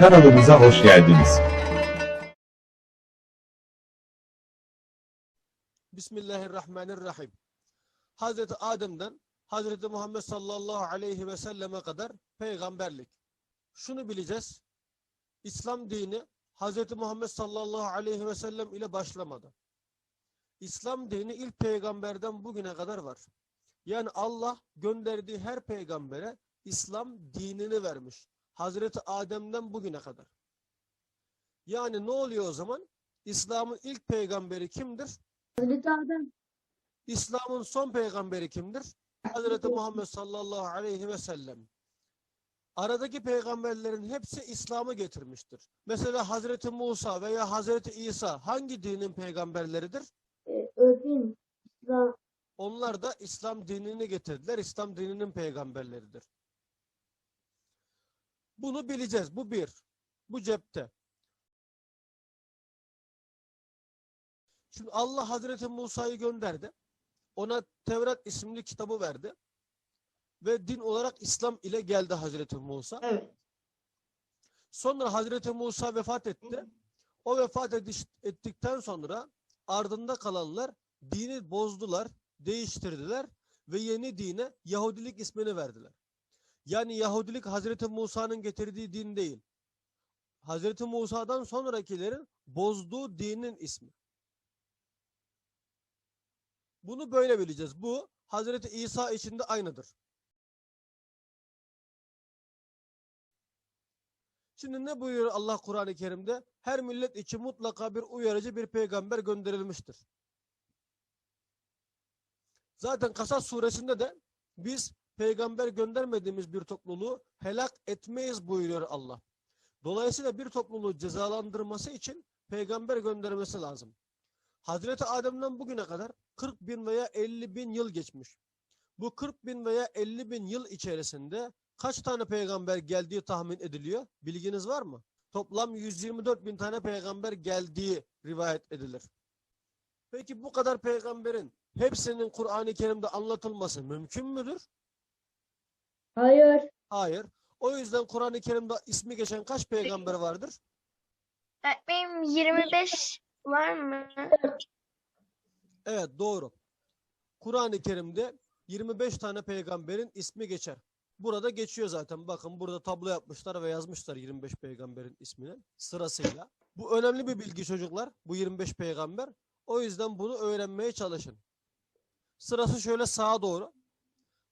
Kanalımıza hoş geldiniz. Bismillahirrahmanirrahim. Hazreti Adem'den Hazreti Muhammed sallallahu aleyhi ve selleme kadar peygamberlik. Şunu bileceğiz. İslam dini Hazreti Muhammed sallallahu aleyhi ve sellem ile başlamadı. İslam dini ilk peygamberden bugüne kadar var. Yani Allah gönderdiği her peygambere İslam dinini vermiş. Hazreti Adem'den bugüne kadar. Yani ne oluyor o zaman? İslam'ın ilk peygamberi kimdir? Hazreti Adem. İslam'ın son peygamberi kimdir? Hazreti Muhammed sallallahu aleyhi ve sellem. Aradaki peygamberlerin hepsi İslam'ı getirmiştir. Mesela Hazreti Musa veya Hazreti İsa hangi dinin peygamberleridir? e, Özün. İslam. Onlar da İslam dinini getirdiler. İslam dininin peygamberleridir. Bunu bileceğiz. Bu bir. Bu cepte. Şimdi Allah Hazreti Musa'yı gönderdi. Ona Tevrat isimli kitabı verdi. Ve din olarak İslam ile geldi Hazreti Musa. Evet. Sonra Hazreti Musa vefat etti. O vefat ediş, ettikten sonra ardında kalanlar dini bozdular, değiştirdiler ve yeni dine Yahudilik ismini verdiler. Yani Yahudilik Hazreti Musa'nın getirdiği din değil. Hazreti Musa'dan sonrakilerin bozduğu dinin ismi. Bunu böyle bileceğiz. Bu Hazreti İsa için de aynıdır. Şimdi ne buyuruyor Allah Kur'an-ı Kerim'de? Her millet için mutlaka bir uyarıcı bir peygamber gönderilmiştir. Zaten Kasas suresinde de biz peygamber göndermediğimiz bir topluluğu helak etmeyiz buyuruyor Allah. Dolayısıyla bir topluluğu cezalandırması için peygamber göndermesi lazım. Hazreti Adem'den bugüne kadar 40 bin veya 50 bin yıl geçmiş. Bu 40 bin veya 50 bin yıl içerisinde kaç tane peygamber geldiği tahmin ediliyor? Bilginiz var mı? Toplam 124 bin tane peygamber geldiği rivayet edilir. Peki bu kadar peygamberin hepsinin Kur'an-ı Kerim'de anlatılması mümkün müdür? Hayır. Hayır. O yüzden Kur'an-ı Kerim'de ismi geçen kaç peygamber vardır? Benim 25 var mı? Evet doğru. Kur'an-ı Kerim'de 25 tane peygamberin ismi geçer. Burada geçiyor zaten. Bakın burada tablo yapmışlar ve yazmışlar 25 peygamberin ismini sırasıyla. Bu önemli bir bilgi çocuklar. Bu 25 peygamber. O yüzden bunu öğrenmeye çalışın. Sırası şöyle sağa doğru.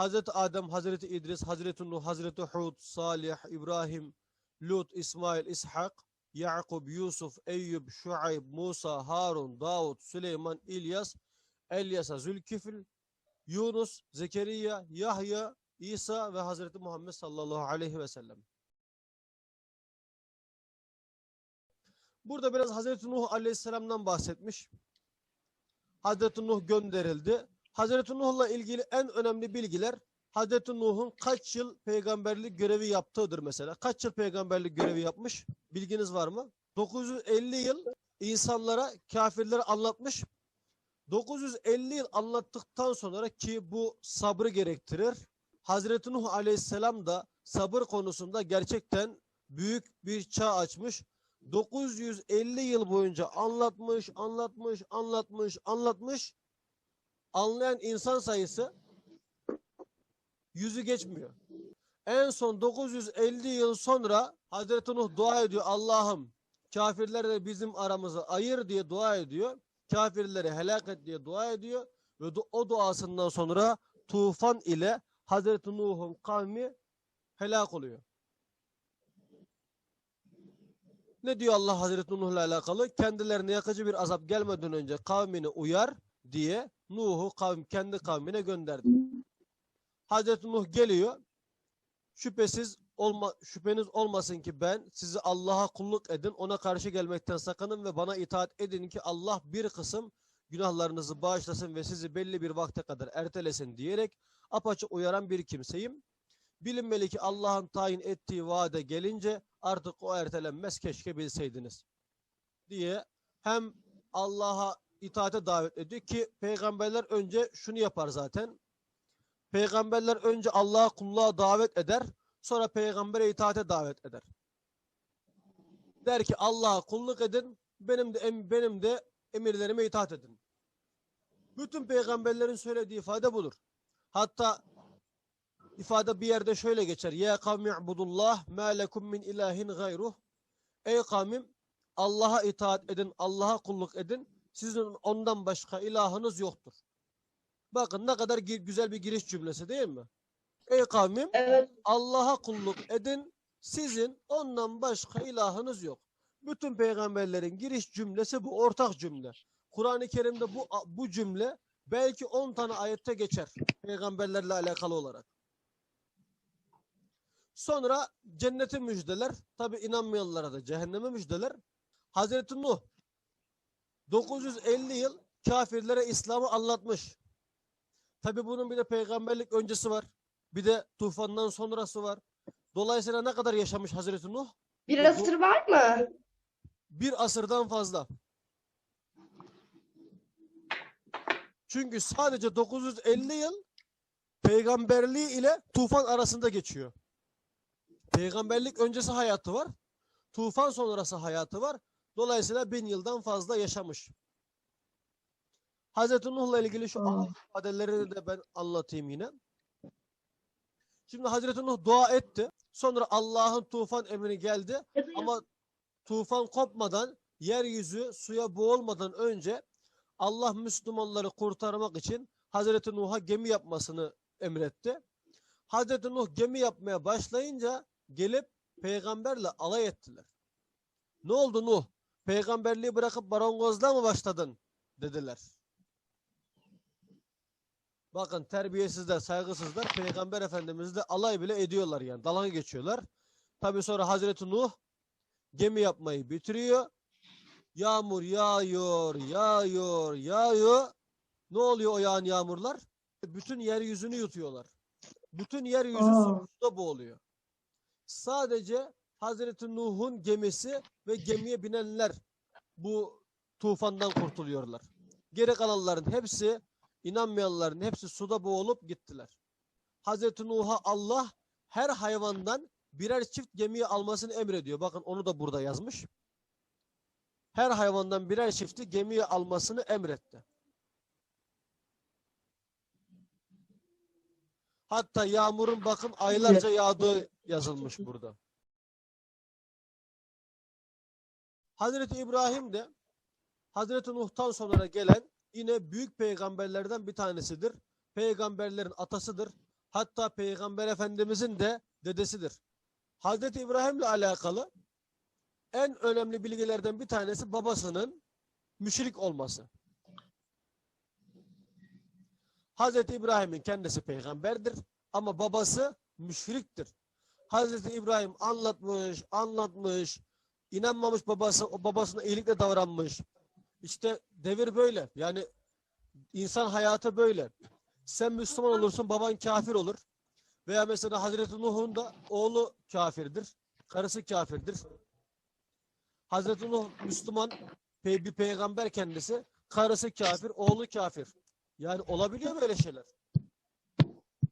Hazreti Adem, Hazreti İdris, Hazreti Nuh, Hazreti Hud, Salih, İbrahim, Lut, İsmail, İshak, Yakub, Yusuf, Eyyub, Şuayb, Musa, Harun, Davud, Süleyman, İlyas, Elyasa, Zülkifl, Yunus, Zekeriya, Yahya, İsa ve Hazreti Muhammed sallallahu aleyhi ve sellem. Burada biraz Hazreti Nuh aleyhisselamdan bahsetmiş. Hazreti Nuh gönderildi. Hazreti Nuh'la ilgili en önemli bilgiler Hazreti Nuh'un kaç yıl peygamberlik görevi yaptığıdır mesela. Kaç yıl peygamberlik görevi yapmış? Bilginiz var mı? 950 yıl insanlara, kafirlere anlatmış. 950 yıl anlattıktan sonra ki bu sabrı gerektirir. Hazreti Nuh aleyhisselam da sabır konusunda gerçekten büyük bir çağ açmış. 950 yıl boyunca anlatmış, anlatmış, anlatmış, anlatmış. Anlayan insan sayısı yüzü geçmiyor. En son 950 yıl sonra Hazreti Nuh dua ediyor. Allah'ım kafirlerle bizim aramızı ayır diye dua ediyor. Kafirleri helak et diye dua ediyor. Ve o duasından sonra tufan ile Hazreti Nuh'un kavmi helak oluyor. Ne diyor Allah Hazreti Nuh'la alakalı? Kendilerine yakıcı bir azap gelmeden önce kavmini uyar diye Nuh'u kavm, kendi kavmine gönderdi. Hazreti Nuh geliyor. Şüphesiz olma, şüpheniz olmasın ki ben sizi Allah'a kulluk edin, ona karşı gelmekten sakının ve bana itaat edin ki Allah bir kısım günahlarınızı bağışlasın ve sizi belli bir vakte kadar ertelesin diyerek apaçık uyaran bir kimseyim. Bilinmeli ki Allah'ın tayin ettiği vaade gelince artık o ertelenmez keşke bilseydiniz diye hem Allah'a itaate davet ediyor ki peygamberler önce şunu yapar zaten. Peygamberler önce Allah'a kulluğa davet eder, sonra peygambere itaate davet eder. Der ki Allah'a kulluk edin, benim de em- benim de emirlerime itaat edin. Bütün peygamberlerin söylediği ifade budur. Hatta ifade bir yerde şöyle geçer. Ya kavmi ibudullah ma lekum min ilahin gayruh. Ey kavmim Allah'a itaat edin, Allah'a kulluk edin. Sizin ondan başka ilahınız yoktur. Bakın ne kadar güzel bir giriş cümlesi değil mi? Ey kavmim Evet. Allah'a kulluk edin. Sizin ondan başka ilahınız yok. Bütün peygamberlerin giriş cümlesi bu ortak cümle. Kur'an-ı Kerim'de bu bu cümle belki 10 tane ayette geçer peygamberlerle alakalı olarak. Sonra cenneti müjdeler, tabi inanmayanlara da cehenneme müjdeler. Hazreti Nuh 950 yıl kafirlere İslam'ı anlatmış. Tabi bunun bir de peygamberlik öncesi var. Bir de tufandan sonrası var. Dolayısıyla ne kadar yaşamış Hazreti Nuh? Bir asır var mı? Bir asırdan fazla. Çünkü sadece 950 yıl peygamberliği ile tufan arasında geçiyor. Peygamberlik öncesi hayatı var. Tufan sonrası hayatı var. Dolayısıyla bin yıldan fazla yaşamış. Hazreti Nuh'la ilgili şu Aa. ifadelerini de ben anlatayım yine. Şimdi Hazreti Nuh dua etti. Sonra Allah'ın tufan emri geldi. Ama tufan kopmadan, yeryüzü suya boğulmadan önce Allah Müslümanları kurtarmak için Hazreti Nuh'a gemi yapmasını emretti. Hazreti Nuh gemi yapmaya başlayınca gelip peygamberle alay ettiler. Ne oldu Nuh? Peygamberliği bırakıp marangozluğa mı başladın? dediler. Bakın terbiyesizler, saygısızlar peygamber efendimizle alay bile ediyorlar yani. Dalga geçiyorlar. Tabi sonra Hazreti Nuh gemi yapmayı bitiriyor. Yağmur yağıyor, yağıyor, yağıyor. Ne oluyor o yağan yağmurlar? Bütün yeryüzünü yutuyorlar. Bütün yeryüzü Aa. suda boğuluyor. Sadece Hazreti Nuh'un gemisi ve gemiye binenler bu tufandan kurtuluyorlar. Geri kalanların hepsi, inanmayanların hepsi suda boğulup gittiler. Hazreti Nuh'a Allah her hayvandan birer çift gemiyi almasını emrediyor. Bakın onu da burada yazmış. Her hayvandan birer çifti gemiye almasını emretti. Hatta yağmurun bakın aylarca yağdığı yazılmış burada. Hazreti İbrahim de Hazreti Nuh'tan sonra gelen yine büyük peygamberlerden bir tanesidir. Peygamberlerin atasıdır. Hatta Peygamber Efendimizin de dedesidir. Hazreti İbrahim'le alakalı en önemli bilgilerden bir tanesi babasının müşrik olması. Hazreti İbrahim'in kendisi peygamberdir ama babası müşriktir. Hazreti İbrahim anlatmış, anlatmış, inanmamış babası, babasına iyilikle davranmış. İşte devir böyle. Yani insan hayatı böyle. Sen Müslüman olursun, baban kafir olur. Veya mesela Hazreti Nuh'un da oğlu kafirdir. Karısı kafirdir. Hazreti Nuh Müslüman bir peygamber kendisi. Karısı kafir, oğlu kafir. Yani olabiliyor böyle şeyler.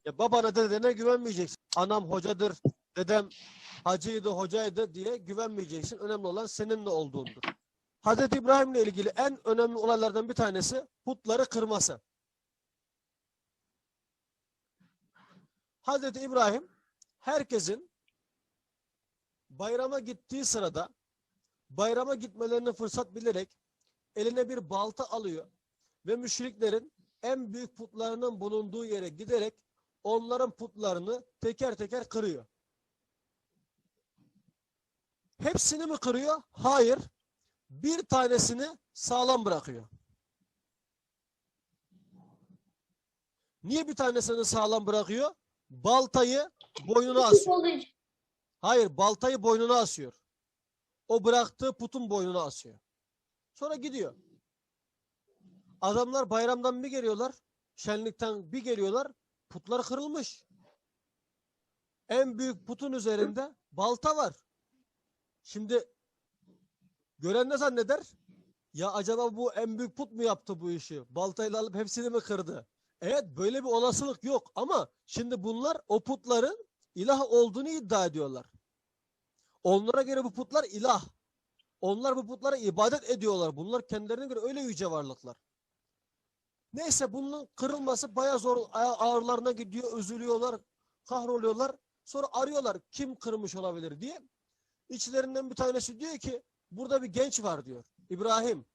Ya babana dedene güvenmeyeceksin. Anam hocadır, dedem hacıydı, hocaydı diye güvenmeyeceksin. Önemli olan seninle olduğundur. Hazreti İbrahim'le ilgili en önemli olaylardan bir tanesi putları kırması. Hazreti İbrahim herkesin bayrama gittiği sırada bayrama gitmelerini fırsat bilerek eline bir balta alıyor ve müşriklerin en büyük putlarının bulunduğu yere giderek onların putlarını teker teker kırıyor. Hepsini mi kırıyor? Hayır. Bir tanesini sağlam bırakıyor. Niye bir tanesini sağlam bırakıyor? Baltayı boynuna asıyor. Hayır, baltayı boynuna asıyor. O bıraktığı putun boynuna asıyor. Sonra gidiyor. Adamlar bayramdan bir geliyorlar, şenlikten bir geliyorlar, putlar kırılmış. En büyük putun üzerinde balta var. Şimdi gören ne zanneder? Ya acaba bu en büyük put mu yaptı bu işi? Baltayla alıp hepsini mi kırdı? Evet böyle bir olasılık yok ama şimdi bunlar o putların ilah olduğunu iddia ediyorlar. Onlara göre bu putlar ilah. Onlar bu putlara ibadet ediyorlar. Bunlar kendilerine göre öyle yüce varlıklar. Neyse bunun kırılması bayağı zor ağırlarına gidiyor, üzülüyorlar, kahroluyorlar. Sonra arıyorlar kim kırmış olabilir diye. İçlerinden bir tanesi diyor ki burada bir genç var diyor. İbrahim.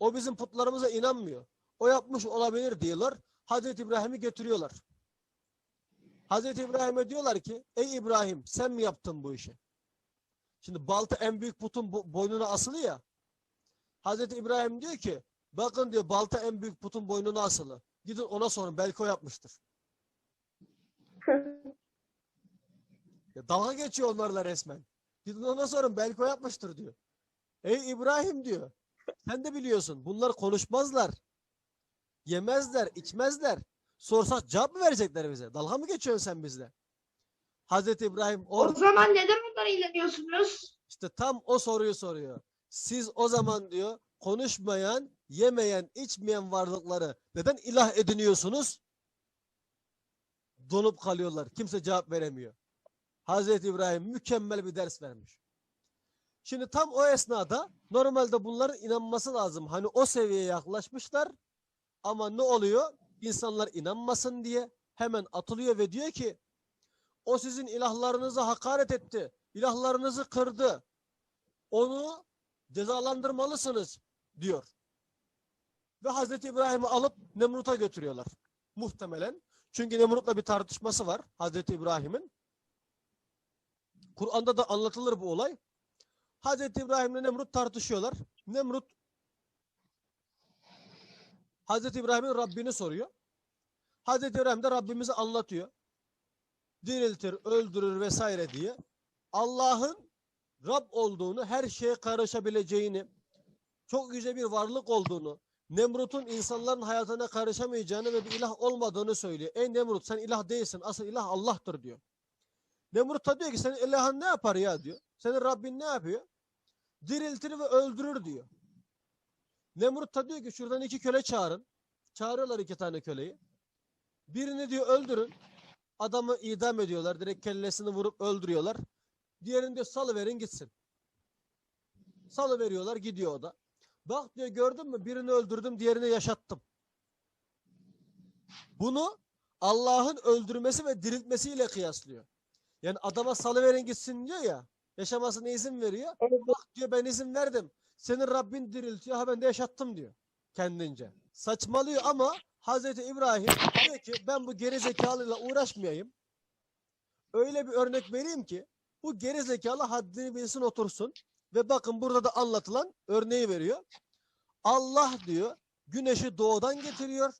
O bizim putlarımıza inanmıyor. O yapmış olabilir diyorlar. Hazreti İbrahim'i götürüyorlar. Hazreti İbrahim'e diyorlar ki ey İbrahim sen mi yaptın bu işi? Şimdi balta en büyük putun bo- boynuna asılı ya. Hazreti İbrahim diyor ki bakın diyor balta en büyük putun boynuna asılı. Gidin ona sorun belki o yapmıştır. Ya dalga geçiyor onlarla resmen. Gidin ona sorun belki o yapmıştır diyor. Ey İbrahim diyor. Sen de biliyorsun bunlar konuşmazlar. Yemezler, içmezler. Sorsak cevap mı verecekler bize? Dalga mı geçiyorsun sen bizle? Hazreti İbrahim O orada zaman neden onlara inanıyorsunuz? işte tam o soruyu soruyor. Siz o zaman diyor konuşmayan, yemeyen, içmeyen varlıkları neden ilah ediniyorsunuz? Donup kalıyorlar. Kimse cevap veremiyor. Hazreti İbrahim mükemmel bir ders vermiş. Şimdi tam o esnada normalde bunların inanması lazım. Hani o seviyeye yaklaşmışlar ama ne oluyor? İnsanlar inanmasın diye hemen atılıyor ve diyor ki o sizin ilahlarınıza hakaret etti. İlahlarınızı kırdı. Onu cezalandırmalısınız diyor. Ve Hazreti İbrahim'i alıp Nemrut'a götürüyorlar. Muhtemelen. Çünkü Nemrut'la bir tartışması var Hazreti İbrahim'in. Kur'an'da da anlatılır bu olay. Hazreti İbrahim'le Nemrut tartışıyorlar. Nemrut Hazreti İbrahim'in Rabbini soruyor. Hazreti İbrahim de Rabbimizi anlatıyor. Diriltir, öldürür vesaire diye. Allah'ın Rab olduğunu, her şeye karışabileceğini, çok yüce bir varlık olduğunu, Nemrut'un insanların hayatına karışamayacağını ve bir ilah olmadığını söylüyor. Ey Nemrut sen ilah değilsin, asıl ilah Allah'tır diyor. Nemrut da diyor ki senin ilahın ne yapar ya diyor. Senin Rabbin ne yapıyor? Diriltir ve öldürür diyor. Nemrut da diyor ki şuradan iki köle çağırın. Çağırıyorlar iki tane köleyi. Birini diyor öldürün. Adamı idam ediyorlar. Direkt kellesini vurup öldürüyorlar. Diğerini diyor salıverin gitsin. Salı veriyorlar gidiyor o da. Bak diyor gördün mü birini öldürdüm diğerini yaşattım. Bunu Allah'ın öldürmesi ve diriltmesiyle kıyaslıyor. Yani adama salıverin gitsin diyor ya. Yaşamasına izin veriyor. Bak diyor ben izin verdim. Senin Rabbin diriltiyor. Ha ben de yaşattım diyor. Kendince. Saçmalıyor ama Hazreti İbrahim diyor ki ben bu geri zekalıyla uğraşmayayım. Öyle bir örnek vereyim ki bu geri zekalı haddini bilsin otursun. Ve bakın burada da anlatılan örneği veriyor. Allah diyor güneşi doğudan getiriyor.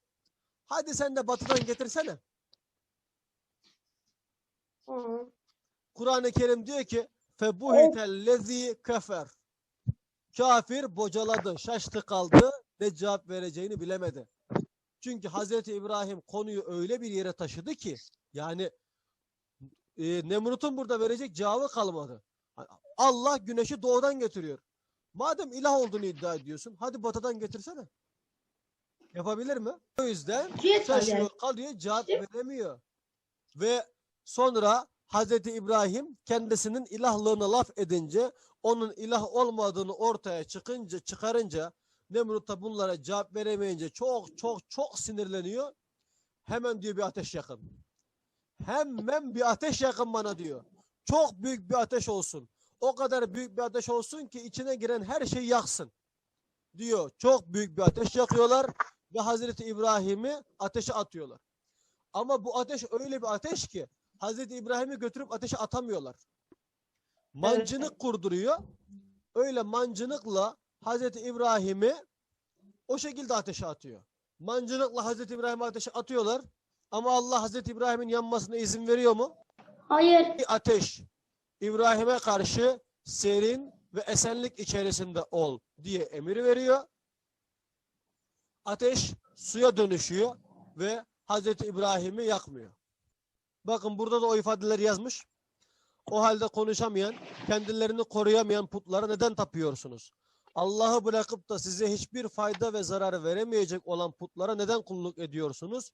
Hadi sen de batıdan getirsene. Kur'an-ı Kerim diyor ki febuhitellezi kefer. Kafir bocaladı, şaştı kaldı ve cevap vereceğini bilemedi. Çünkü Hazreti İbrahim konuyu öyle bir yere taşıdı ki yani e, Nemrut'un burada verecek cevabı kalmadı. Allah güneşi doğudan getiriyor. Madem ilah olduğunu iddia ediyorsun hadi batıdan getirsene. Yapabilir mi? O yüzden alem. kalıyor, cevap veremiyor. Ve sonra Hazreti İbrahim kendisinin ilahlığına laf edince, onun ilah olmadığını ortaya çıkınca, çıkarınca, Nemrut da bunlara cevap veremeyince çok çok çok sinirleniyor. Hemen diyor bir ateş yakın. Hemen bir ateş yakın bana diyor. Çok büyük bir ateş olsun. O kadar büyük bir ateş olsun ki içine giren her şeyi yaksın. Diyor. Çok büyük bir ateş yakıyorlar ve Hazreti İbrahim'i ateşe atıyorlar. Ama bu ateş öyle bir ateş ki Hazreti İbrahim'i götürüp ateşe atamıyorlar. Mancınık kurduruyor. Öyle mancınıkla Hazreti İbrahim'i o şekilde ateşe atıyor. Mancınıkla Hazreti İbrahim'i ateşe atıyorlar. Ama Allah Hazreti İbrahim'in yanmasına izin veriyor mu? Hayır. Bir ateş İbrahim'e karşı serin ve esenlik içerisinde ol diye emir veriyor. Ateş suya dönüşüyor ve Hazreti İbrahim'i yakmıyor. Bakın burada da o ifadeleri yazmış. O halde konuşamayan, kendilerini koruyamayan putlara neden tapıyorsunuz? Allah'ı bırakıp da size hiçbir fayda ve zarar veremeyecek olan putlara neden kulluk ediyorsunuz?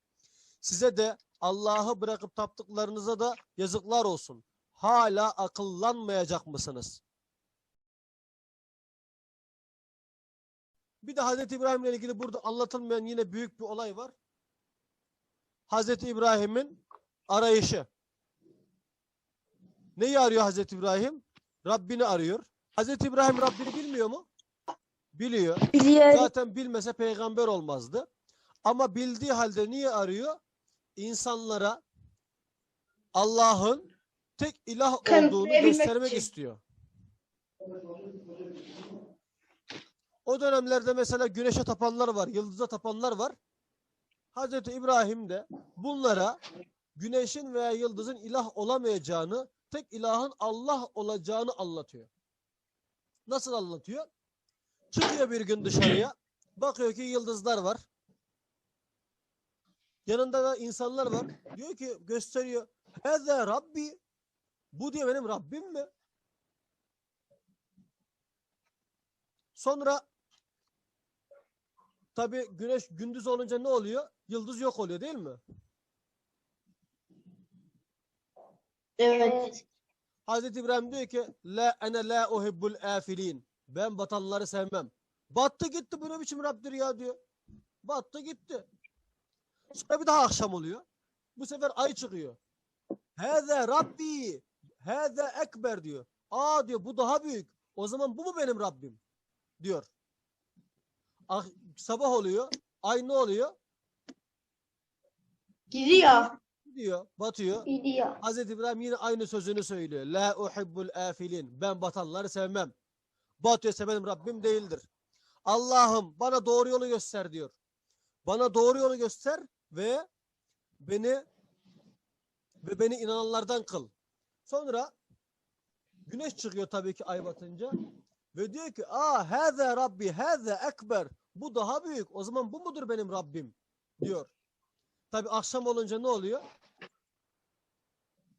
Size de Allah'ı bırakıp taptıklarınıza da yazıklar olsun. Hala akıllanmayacak mısınız? Bir de Hazreti İbrahim'le ilgili burada anlatılmayan yine büyük bir olay var. Hazreti İbrahim'in arayışı. Neyi arıyor Hazreti İbrahim? Rabbini arıyor. Hazreti İbrahim Rabbini bilmiyor mu? Biliyor. Biliyorum. Zaten bilmese peygamber olmazdı. Ama bildiği halde niye arıyor? İnsanlara Allah'ın tek ilah olduğunu göstermek için. istiyor. O dönemlerde mesela güneşe tapanlar var, yıldıza tapanlar var. Hazreti İbrahim de bunlara güneşin veya yıldızın ilah olamayacağını, tek ilahın Allah olacağını anlatıyor. Nasıl anlatıyor? Çıkıyor bir gün dışarıya. Bakıyor ki yıldızlar var. Yanında da insanlar var. Diyor ki gösteriyor. Heze Rabbi. Bu diyor benim Rabbim mi? Sonra tabi güneş gündüz olunca ne oluyor? Yıldız yok oluyor değil mi? Evet. Hazreti İbrahim diyor ki la ene la uhibbul afilin. Ben batanları sevmem. Battı gitti bu ne biçim Rabdir ya diyor. Battı gitti. Sonra bir daha akşam oluyor. Bu sefer ay çıkıyor. Heze Rabbi. Heze ekber diyor. Aa diyor bu daha büyük. O zaman bu mu benim Rabbim? Diyor. Ah, sabah oluyor. Ay ne oluyor? Gidiyor. Gidiyor, batıyor. Gidiyor. Hazreti İbrahim yine aynı sözünü söylüyor. La uhibbul afilin. Ben batanları sevmem. Batıyorsa benim Rabbim değildir. Allah'ım bana doğru yolu göster diyor. Bana doğru yolu göster ve beni ve beni inananlardan kıl. Sonra güneş çıkıyor tabii ki ay batınca ve diyor ki aa haza rabbi haza ekber. Bu daha büyük. O zaman bu mudur benim Rabbim? diyor. Tabii akşam olunca ne oluyor?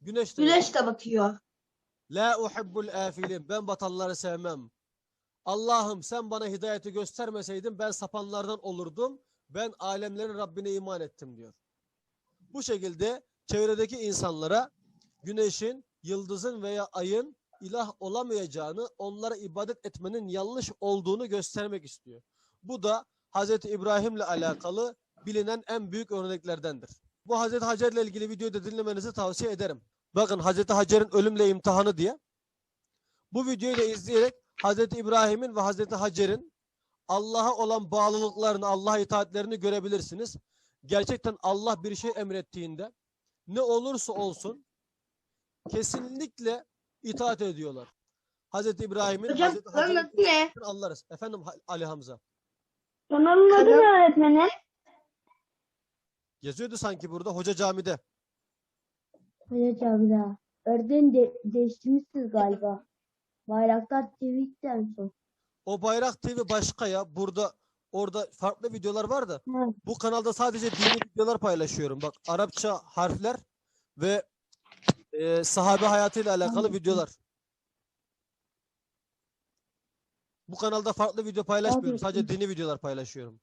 Güneş de. Güneş de batıyor. La uhibbul afilin. Ben batanları sevmem. Allah'ım sen bana hidayeti göstermeseydin ben sapanlardan olurdum. Ben alemlerin Rabbine iman ettim diyor. Bu şekilde çevredeki insanlara güneşin, yıldızın veya ayın ilah olamayacağını, onlara ibadet etmenin yanlış olduğunu göstermek istiyor. Bu da Hazreti İbrahim'le alakalı bilinen en büyük örneklerdendir. Bu Hazreti Hacer'le ilgili videoyu da dinlemenizi tavsiye ederim. Bakın Hazreti Hacer'in ölümle imtihanı diye. Bu videoyu da izleyerek Hazreti İbrahim'in ve Hazreti Hacer'in Allah'a olan bağlılıklarını, Allah'a itaatlerini görebilirsiniz. Gerçekten Allah bir şey emrettiğinde ne olursa olsun kesinlikle itaat ediyorlar. Hazreti İbrahim'in, Hocam Hazreti Hacer'in anlarız. Efendim Ali Hamza. Kanalın adı ne öğretmenim? Yazıyordu sanki burada Hoca Cami'de. Hocam ya. Öğretmenim de değiştirmişsiniz galiba. Bayraktar TV'den son. O Bayrak TV başka ya. Burada orada farklı videolar var da Ha. bu kanalda sadece dini videolar paylaşıyorum. Bak Arapça harfler ve e, sahabe hayatıyla alakalı Anladım. videolar. Bu kanalda farklı video paylaşmıyorum. Sadece dini videolar paylaşıyorum.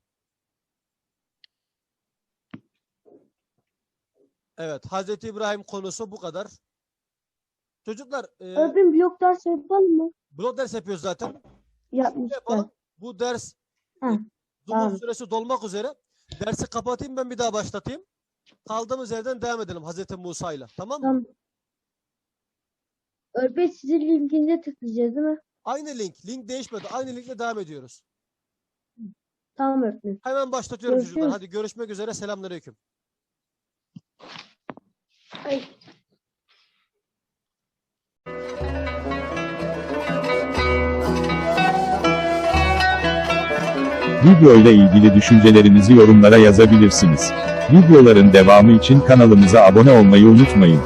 Evet, Hazreti İbrahim konusu bu kadar. Çocuklar, e, Öğretmenim blok ders yapalım mı? blog ders yapıyoruz zaten. Yapmışlar. yapalım? Bu ders tamam. süresi dolmak üzere. Dersi kapatayım ben bir daha başlatayım. Kaldığımız yerden devam edelim Hazreti Musa ile. Tamam mı? Tamam. Öğretmenim sizin linkinize tıklayacağız değil mi? Aynı link. Link değişmedi. Aynı linkle devam ediyoruz. Tamam öğretmenim. Hemen başlatıyorum çocuklar. Görüşürüz. Hadi görüşmek üzere. Selamünaleyküm. Ay. Video ile ilgili düşüncelerinizi yorumlara yazabilirsiniz. Videoların devamı için kanalımıza abone olmayı unutmayın.